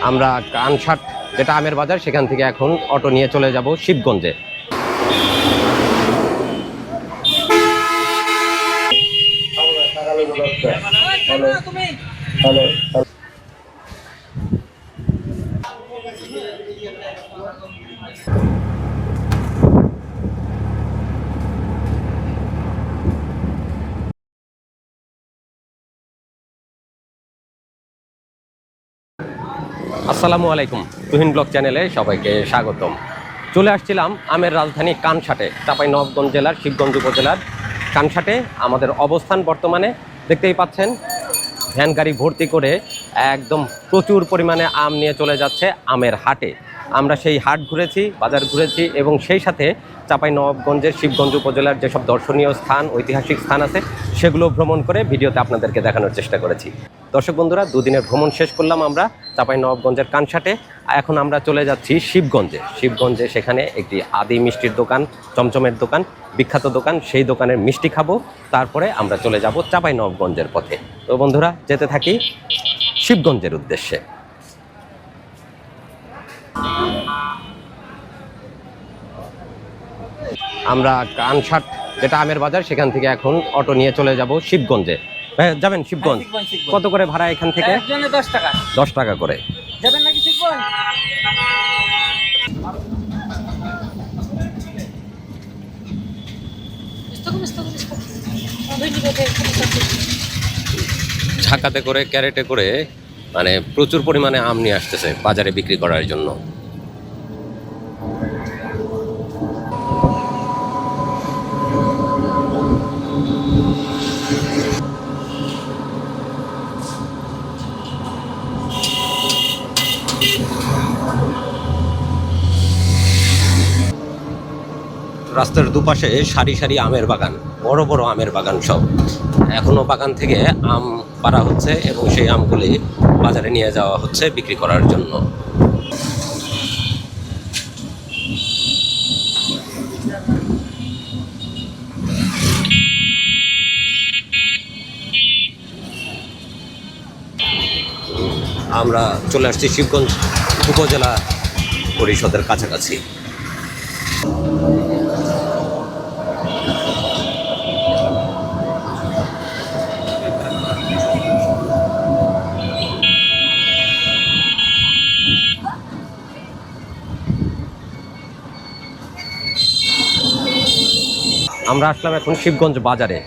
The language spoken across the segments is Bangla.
আমরা কানসাট যেটা আমের বাজার সেখান থেকে এখন অটো নিয়ে চলে যাব শিবগঞ্জে। আসসালামু আলাইকুম। তুহিন ব্লক চ্যানেলে সবাইকে স্বাগতম। চলে আসছিলাম আমের রাজধানী কানসাটে নবগঞ্জ জেলার শিবগঞ্জ উপজেলার কানসাটে। আমাদের অবস্থান বর্তমানে দেখতেই পাচ্ছেন, ভ্যান গাড়ি ভর্তি করে একদম প্রচুর পরিমাণে আম নিয়ে চলে যাচ্ছে আমের হাটে। আমরা সেই হাট ঘুরেছি, বাজার ঘুরেছি এবং সেই সাথে চাপাই নবাবগঞ্জের শিবগঞ্জ উপজেলার যেসব দর্শনীয় স্থান, ঐতিহাসিক স্থান আছে, সেগুলো ভ্রমণ করে ভিডিওতে আপনাদেরকে দেখানোর চেষ্টা করেছি। দর্শক বন্ধুরা, দুদিনের ভ্রমণ শেষ করলাম আমরা চাপাই নবাবগঞ্জের কানসাটে। এখন আমরা চলে যাচ্ছি শিবগঞ্জে। শিবগঞ্জে সেখানে একটি আদি মিষ্টির দোকান, চমচমের দোকান, বিখ্যাত দোকান, সেই দোকানের মিষ্টি খাব। তারপরে আমরা চলে যাব চাপাই নবাবগঞ্জের পথে। তো বন্ধুরা, যেতে থাকি শিবগঞ্জের উদ্দেশ্যে। আমরা কানসাট যেটা আমের বাজার সেখান থেকে এখন অটো নিয়ে চলে যাব শিবগঞ্জে। যাবেন শিবগঞ্জ? শিবগঞ্জ, শিবগঞ্জ। কত করে ভাড়া এখান থেকে? দশ টাকা। দশ টাকা করে। যাবেন নাকি শিখবেন ঢাকাতে করে ক্যারেটে করে মানে প্রচুর পরিমাণে আম নিয়ে আসতেছে বাজারে বিক্রি করার জন্য। রাস্তার দুপাশে সারি সারি আমের বাগান, বড় বড় আমের বাগান সব। এখনও বাগান থেকে আম পাড়া হচ্ছে এবং সেই আমগুলি বাজারে নিয়ে যাওয়া হচ্ছে বিক্রি করার জন্য। আমরা চলে আসছি শিবগঞ্জ উপজেলা পরিষদের কাছাকাছি। আমরা আসলাম এখন শিবগঞ্জ বাজারে,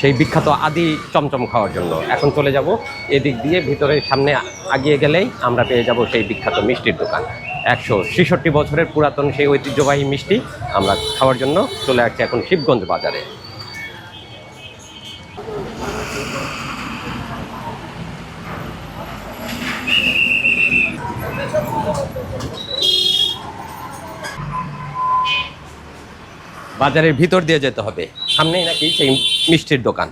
সেই বিখ্যাত আদি চমচম খাওয়ার জন্য। এখন চলে যাব এদিক দিয়ে, ভিতরে সামনে আগিয়ে গেলেই আমরা পেয়ে যাব সেই বিখ্যাত মিষ্টির দোকান। একশো ছেষট্টি বছরের পুরাতন সেই ঐতিহ্যবাহী মিষ্টি আমরা খাওয়ার জন্য চলে আসছি এখন শিবগঞ্জ বাজারে। বাজারের ভিতর দিয়ে যেতে হবে। সামনেই নাকি সেই মিষ্টির দোকান।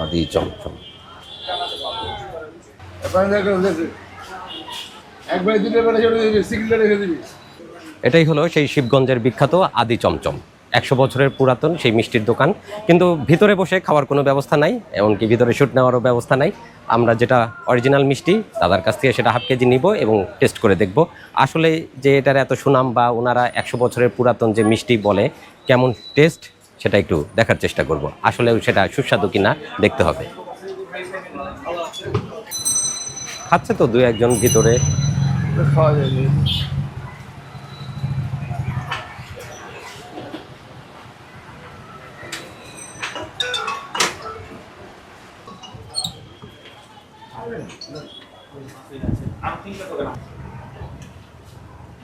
আদি চমচম। এটাই হলো সেই শিবগঞ্জের বিখ্যাত আদি চমচম। একশো বছরের পুরাতন সেই মিষ্টির দোকান। কিন্তু ভিতরে বসে খাওয়ার কোনো ব্যবস্থা নাই, এমনকি ভিতরে শ্যুট নেওয়ারও ব্যবস্থা নাই। আমরা যেটা অরিজিনাল মিষ্টি, দাদার কাছ থেকে সেটা হাফ কেজি নিব এবং টেস্ট করে দেখব। আসলে যে এটার এত সুনাম বা ওনারা একশো বছরের পুরাতন যে মিষ্টি বলে, কেমন টেস্ট সেটা একটু দেখার চেষ্টা করব। আসলে সেটা সুস্বাদু কিনা দেখতে হবে। খাচ্ছে তো দু একজন ভিতরে।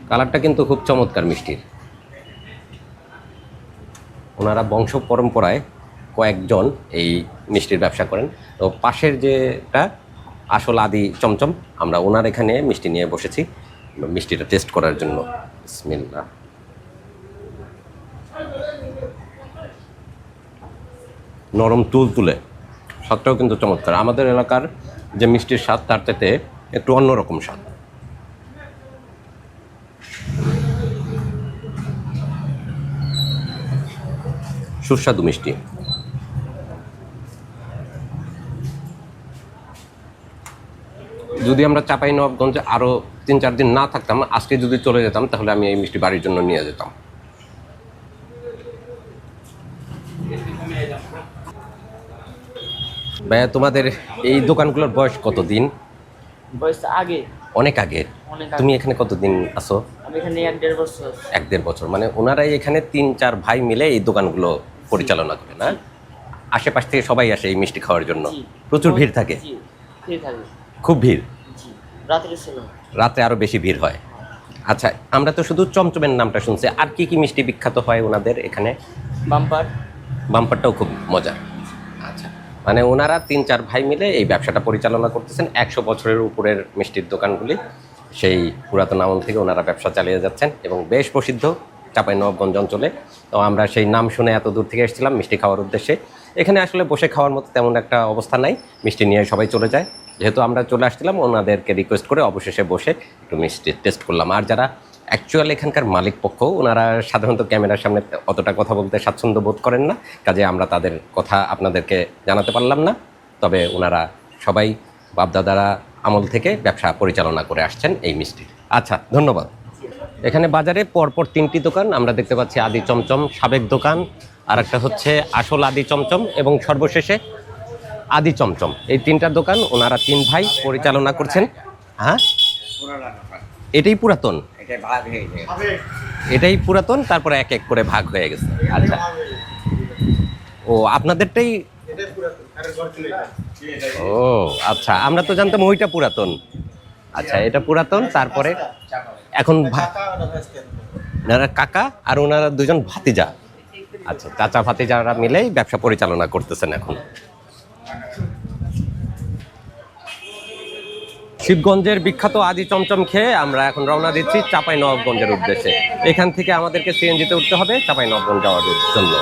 কালারটা কিন্তু খুব চমৎকার মিষ্টির। ওনারা বংশ পরম্পরায় কয়েকজন এই মিষ্টির ব্যবসা করেন। তো পাশের যেটা আসল আদি চমচম, আমরা ওনার এখানে মিষ্টি নিয়ে বসেছি। মিষ্টিটা টেস্ট করার জন্য। বিসমিল্লাহ। নরম তুল তুলে স্বাদটাও কিন্তু চমৎকার। আমাদের এলাকার যে মিষ্টির স্বাদ, তার চাইতে একটু অন্যরকম স্বাদ। সুস্বাদু মিষ্টি। যদি আমরা চাপাই নবাবগঞ্জে আরও তিন চার দিন না থাকতাম, আজকে যদি চলে যেতাম, তাহলে আমি এই মিষ্টি বাড়ির জন্য নিয়ে যেতাম। ভাইয়া তোমাদের এই দোকানগুলোর বয়স কতদিন? বয়স আগে। অনেক আগে? তুমি এখানে কতদিন আসো আমি এখানে এক দেড় বছর। এক দেড় বছর। মানে ওনারাই এখানে তিন চার ভাই মিলে এই দোকানগুলো পরিচালনা করে না? আশেপাশ থেকে সবাই আসে এই মিষ্টি খাওয়ার জন্য। প্রচুর ভিড় থাকে? খুব ভিড়? রাতে আরও বেশি ভিড় হয়? আচ্ছা আমরা তো শুধু চমচমের নামটা শুনছি। আর কি কি মিষ্টি বিখ্যাত হয় ওনাদের এখানে? বাম্পার। বাম্পারটাও খুব মজা আচ্ছা মানে ওনারা তিন চার ভাই মিলে এই ব্যবসাটা পরিচালনা করতেছেন। একশো বছরের উপরের মিষ্টির দোকানগুলি, সেই পুরাতন আমল থেকে ওনারা ব্যবসা চালিয়ে যাচ্ছেন এবং বেশ প্রসিদ্ধ চাপাই নবাবগঞ্জ অঞ্চলে। তো আমরা সেই নাম শুনে এত দূর থেকে এসেছিলাম মিষ্টি খাওয়ার উদ্দেশ্যে। এখানে আসলে বসে খাওয়ার মতো তেমন একটা অবস্থা নাই, মিষ্টি নিয়ে সবাই চলে যায়। যেহেতু আমরা চলে আসছিলাম, ওনাদেরকে রিকোয়েস্ট করে অবশেষে বসে একটু মিষ্টি টেস্ট করলাম। আর যারা অ্যাকচুয়াল এখানকার মালিক পক্ষ ওনারা সাধারণত ক্যামেরার সামনে অতটা কথা বলতে স্বাচ্ছন্দ্য বোধ করেন না। কাজে আমরা তাদের কথা আপনাদেরকে জানাতে পারলাম না। তবে ওনারা সবাই বাপদাদারা আমল থেকে ব্যবসা পরিচালনা করে আসছেন এই মিষ্টির। আচ্ছা ধন্যবাদ। এখানে বাজারে পরপর তিনটি দোকান। আমরা দেখতে পাচ্ছি আদি চমচম, সাবেক দোকান। আর একটা হচ্ছে আসল আদি চমচম এবং সর্বশেষে আদি চমচম। এই তিনটা দোকান ওনারা তিন ভাই পরিচালনা করছেন। হ্যাঁ? এটাই পুরাতন। এটাই পুরাতন তারপরে এক এক করে ভাগ হয়ে গেছে। আচ্ছা। ও আপনাদেরটাই ও আচ্ছা আমরা তো জানতাম ওইটা পুরাতন। আচ্ছা এটা পুরাতন তারপরে এখন ভা- ওনারা কাকা আর ওনারা দুজন ভাতিজা। আচ্ছা চাচা ভাতিজারা মিলেই ব্যবসা পরিচালনা করতেছেন এখন। শিবগঞ্জের বিখ্যাত আদি চমচম খেয়ে আমরা এখন রওনা দিচ্ছি চাপাই নবাবগঞ্জের উদ্দেশ্যে। এখান থেকে আমাদেরকে সিএনজিতে উঠতে হবে চাপাই নবাবগঞ্জ যাওয়ার জন্য।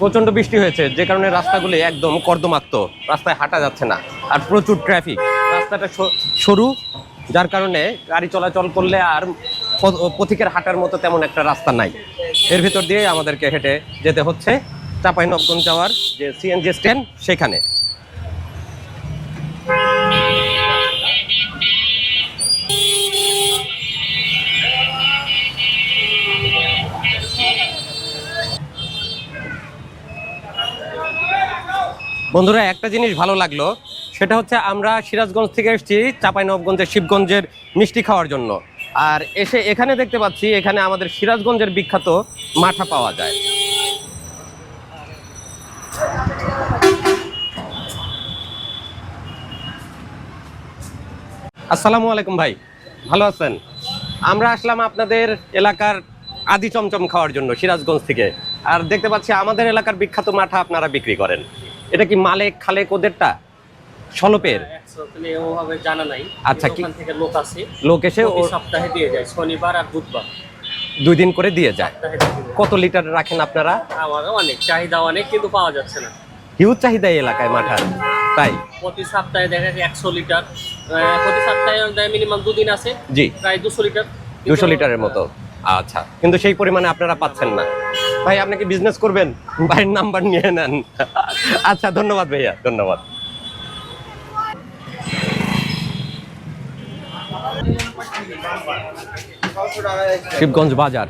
প্রচণ্ড বৃষ্টি হয়েছে, যে কারণে রাস্তাগুলি একদম কর্দমাক্ত, রাস্তায় হাঁটা যাচ্ছে না, আর প্রচুর ট্রাফিক। রাস্তাটা সরু, যার কারণে গাড়ি চলাচল করলে আর পথিকের হাঁটার মতো তেমন একটা রাস্তা নাই। এর ভিতর দিয়ে আমাদেরকে হেঁটে যেতে হচ্ছে চাঁপাইনবগঞ্জ যাওয়ার যে সিএনজি স্ট্যান্ড সেখানে। বন্ধুরা, একটা জিনিস ভালো লাগল, সেটা হচ্ছে আমরা সিরাজগঞ্জ থেকে এসেছি চাঁপাইনবাবগঞ্জের শিবগঞ্জের মিষ্টি খাওয়ার জন্য। আর এসে এখানে দেখতে পাচ্ছি এখানে আমাদের সিরাজগঞ্জের বিখ্যাত মাঠা পাওয়া যায়। আসসালামু আলাইকুম ভাই, ভালো আছেন? আমরা আসলাম আপনাদের এলাকার আদি চমচম খাওয়ার জন্য সিরাজগঞ্জ থেকে। আর দেখতে পাচ্ছি আমাদের এলাকার বিখ্যাত মাঠা আপনারা বিক্রি করেন। এটা কি মালেক খালেক ওদেরটা সলপের? অ্যাকচুয়ালি ওভাবে জানা নাই। আচ্ছা, ওখান থেকে লোক আছে লোক এসে ও সপ্তাহে দিয়ে যায় শনিবার আর বুধবার। দুই দিন করে দিয়ে যায়। কত লিটার রাখেন আপনারা? আমারও অনেক চাহিদা অনেক কিন্তু পাওয়া যাচ্ছে না। হিউজ চাহিদা এই এলাকায় মাঠার তাই? প্রতি সপ্তাহে দেখা যায় একশো লিটার। প্রতি সপ্তাহে মিনিমাম দুদিন আছে জি। প্রায় দুশো লিটার। দুশো লিটারের মতো। আচ্ছা কিন্তু সেই পরিমাণে আপনারা পাচ্ছেন না। ভাই আপনি কি বিজনেস করবেন? ভাইয়ের নাম্বার নিয়ে নেন। আচ্ছা ধন্যবাদ ভাইয়া ধন্যবাদ। শিবগঞ্জ বাজার।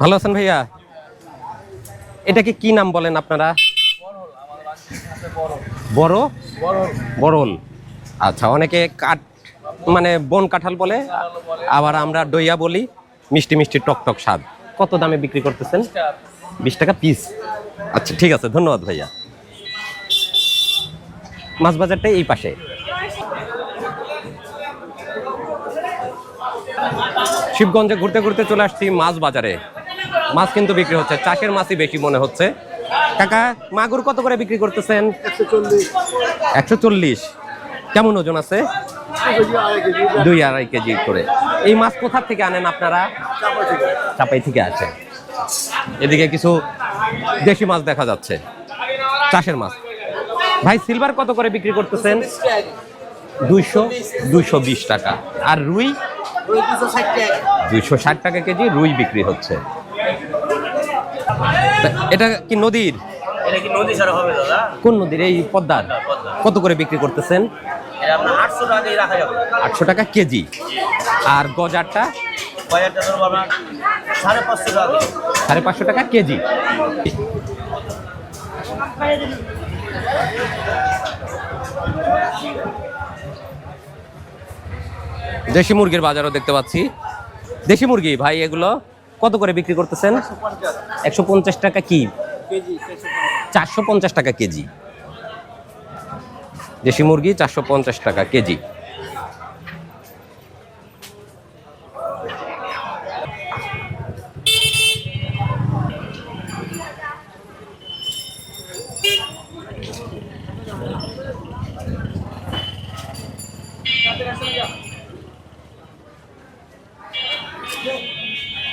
ভালো আছেন ভাইয়া? এটাকে কি নাম বলেন আপনারা? বড় বরল আচ্ছা অনেকে কাঠ মানে বন কাঁঠাল বলে, আবার আমরা দইয়া বলি, মিষ্টি মিষ্টি টক টক স্বাদ। কত দামে বিক্রি করতেছেন? বিশ টাকা পিস আচ্ছা ঠিক আছে, ধন্যবাদ ভাইয়া। মাছ বাজারটা এই পাশে। শিবগঞ্জে ঘুরতে ঘুরতে চলে আসছি মাছ বাজারে মাছ কিন্তু বিক্রি হচ্ছে, চাষের মাছই বেশি মনে হচ্ছে। কাকা, মাগুর কত করে বিক্রি করতেছেন? একশো চল্লিশ। কেমন ওজন আছে? দুই আড়াই কেজি করে। এই মাছ কোথা থেকে আনেন আপনারা? চাপাই থেকে আসে এদিকে কিছু দেশি মাছ দেখা যাচ্ছে। চাষের মাছ। ভাই সিলভার কত করে বিক্রি করতেছেন? দুইশো দুইশো বিশ টাকা। আর রুই? দুইশো ষাট টাকা কেজি রুই বিক্রি হচ্ছে। এটা কি নদীর? কোন নদীর? এই পদ্মার। কত করে বিক্রি করতেছেন? আটশো টাকা কেজি। আর গজারটা? সাড়ে পাঁচশো টাকা কেজি। দেশি মুরগির বাজারও দেখতে পাচ্ছি। দেশি মুরগি ভাই এগুলো কত করে বিক্রি করতেছেন? একশো পঞ্চাশ টাকা কি? চারশো পঞ্চাশ টাকা কেজি। দেশি মুরগি চারশো পঞ্চাশ টাকা কেজি।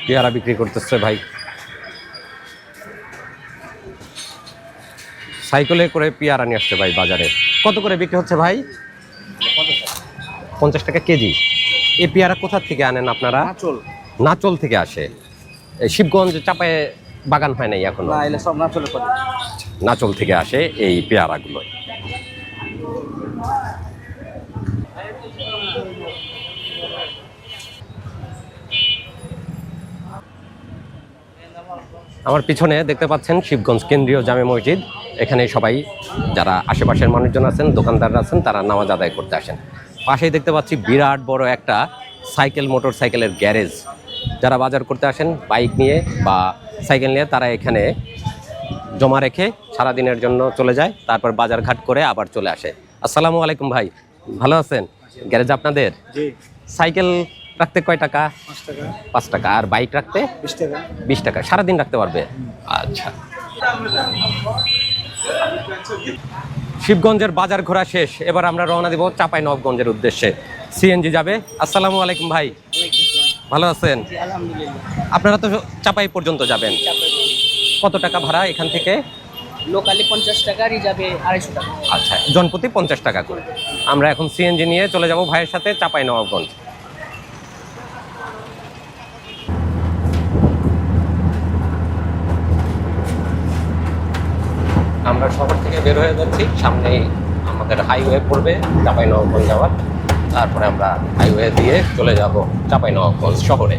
পেয়ারা বিক্রি করতেছে ভাই। সাইকেলে করে পেয়ারা নিয়ে আসছে ভাই বাজারে। কত করে বিক্রি হচ্ছে ভাই? পঞ্চাশ টাকা কেজি। এই পেয়ারা কোথা থেকে আনেন আপনারা? নাচল। নাচল থেকে আসে। এই শিবগঞ্জ চাপায় বাগান হয় নাই এখন? নাচলে থেকে আসে এই পেয়ারাগুলো আমার পিছনে দেখতে পাচ্ছেন শিবগঞ্জ কেন্দ্রীয় জামে মসজিদ। এখানে সবাই যারা আশেপাশের মানুষজন আছেন দোকানদাররা আছেন তারা নামাজ আদায় করতে আসেন। পাশেই দেখতে পাচ্ছি বিরাট বড় একটা সাইকেল মোটর সাইকেলের গ্যারেজ। যারা বাজার করতে আসেন বাইক নিয়ে বা সাইকেল নিয়ে তারা এখানে জমা রেখে সারাদিনের জন্য চলে যায় তারপর বাজার ঘাট করে আবার চলে আসে। আসসালামু আলাইকুম ভাই ভালো আছেন? গ্যারেজ আপনাদের? সাইকেল রাখতে কয় টাকা? পাঁচ টাকা। আর বাইক রাখতে? বিশ টাকা। সারাদিন রাখতে পারবে? আচ্ছা। শিবগঞ্জের বাজার ঘোরা শেষ। এবার আমরা রওনা দিব চাপাই নবগঞ্জের উদ্দেশ্যে। সিএনজি যাবে? আসসালামু আলাইকুম ভাই। ভালো আছেন? আপনারা তো চাপাই পর্যন্ত যাবেন। কত টাকা ভাড়া এখান থেকে? লোকালি পঞ্চাশ টাকা রিজার্ভে আড়াইশো টাকা। আচ্ছা জনপ্রতি পঞ্চাশ টাকা করে। আমরা এখন সিএনজি নিয়ে চলে যাব ভাইয়ের সাথে চাপাই নবাবগঞ্জ আমরা শহর থেকে বের হয়ে যাচ্ছি। সামনে আমাদের হাইওয়ে পড়বে চাপাই নবাবগঞ্জ যাওয়ার। তারপরে আমরা হাইওয়ে দিয়ে চলে যাব চাপাই নবাবগঞ্জ শহরে।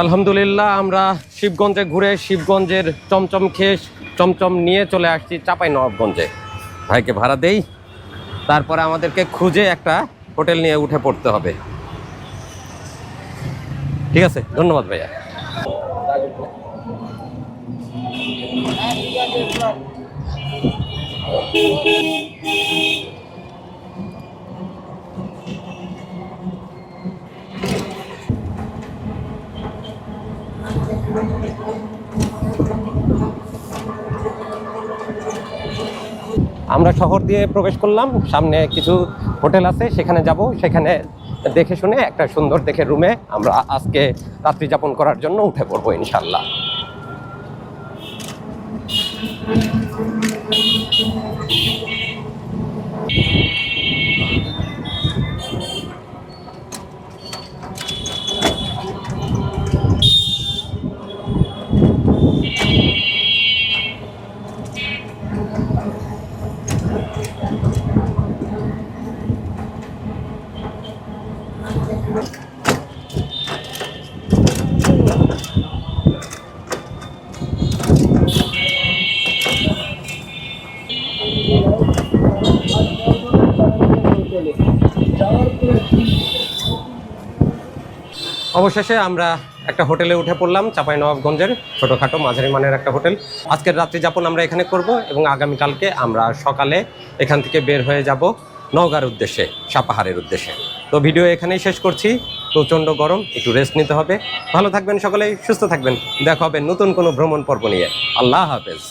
আলহামদুলিল্লাহ, আমরা শিবগঞ্জে ঘুরে শিবগঞ্জের চমচম খেয়ে চমচম নিয়ে চলে আসছি চাপাই নবাবগঞ্জে ভাইকে ভাড়া দেই, তারপরে আমাদেরকে খুঁজে একটা হোটেল নিয়ে উঠে পড়তে হবে। ঠিক আছে, ধন্যবাদ ভাইয়া। আমরা শহর দিয়ে প্রবেশ করলাম। সামনে কিছু হোটেল আছে, সেখানে যাব। সেখানে দেখে শুনে একটা সুন্দর দেখে রুমে আমরা আজকে রাত্রি যাপন করার জন্য উঠে পড়ব ইনশাল্লাহ অবশেষে আমরা একটা হোটেলে উঠে পড়লাম চাপাই নবাবগঞ্জের ছোটোখাটো মাঝারি মানের একটা হোটেল। আজকের রাত্রি যাপন আমরা এখানে করব এবং আগামীকালকে আমরা সকালে এখান থেকে বের হয়ে যাব নওগাঁর উদ্দেশ্যে সাপাহারের উদ্দেশ্যে। তো ভিডিও এখানেই শেষ করছি। প্রচণ্ড গরম, একটু রেস্ট নিতে হবে। ভালো থাকবেন সকলেই, সুস্থ থাকবেন। দেখা হবে নতুন কোনো ভ্রমণ পর্ব নিয়ে। আল্লাহ হাফেজ।